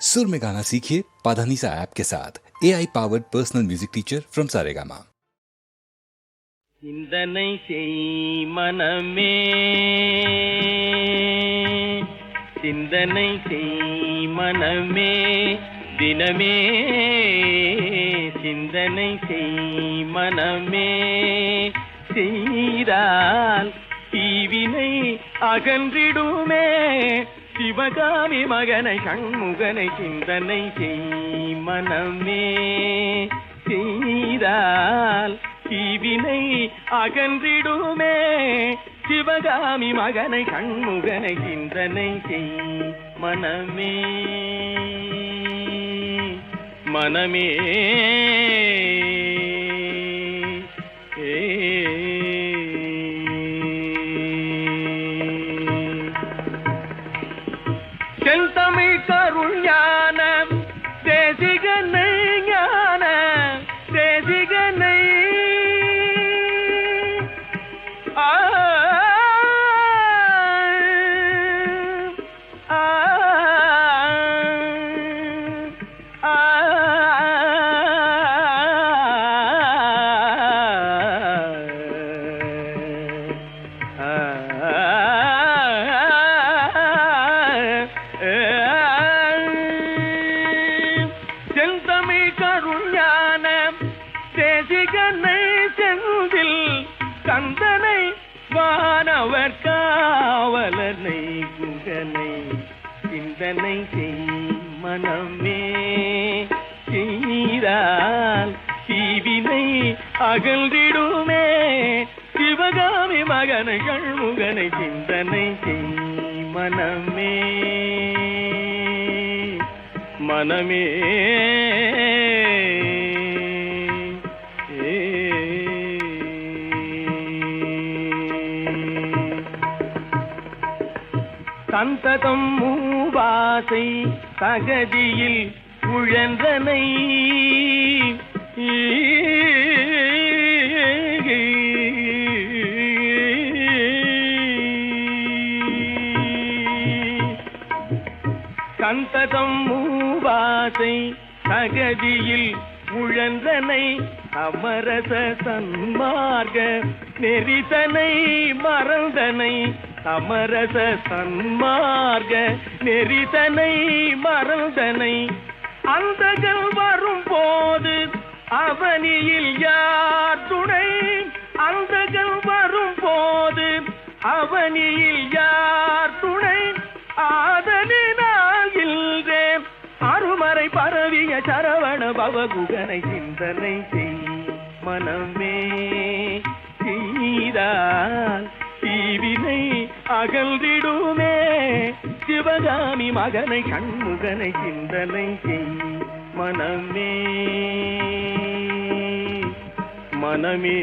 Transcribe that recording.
सुर में गाना सीखिए पाधानीसा ऐप के साथ A I powered personal music teacher from Saregama சிந்தனை செய் மனமே சிந்தனை செய் மனமே தினமே சிந்தனை செய் மனமே செய்தால் தீவினை அகன்றிடுமே சிவகாமி மகனை கண்முகனை சிந்தனை செய் மனமே. செய்தால் தீவினை அகன்றிடுமே. சிவகாமி மகனை கண்முகனை சிந்தனை செய் மனமே. மனமே. no. செந்தமிழ் தேசிகனை செந்தில் கந்தனை வானவர் காவலனை குகனை சிந்தனை செய் மனமே செய்தால் தீவினை அகன்றிடுமே சிவகாமி மகனை கண்முகனை சிந்தனை செய் மனமே மனமே சந்ததம் மூவாசை தகதியில் உழந்தனை சந்ததம் மூவாசை தகதியில் உழந்தனை அமரச சன்மார்க நெறிதனை மறந்தனை. அமரச சன்மார்க நெறிதனை மறந்தனை. அந்தகள் வரும்போது அவனியில் யார் துணை? அந்தகள் வரும்போது அவனியில் யார் துணை? ஆதலினால் இல்றே அருமறை பரவிய சரவண பவகுகனை சிந்தனை செய் மனமே. அகன்றிடுமே சிவகாமி மகனை கண்முகனை சிந்தனை செய் மனமே மனமே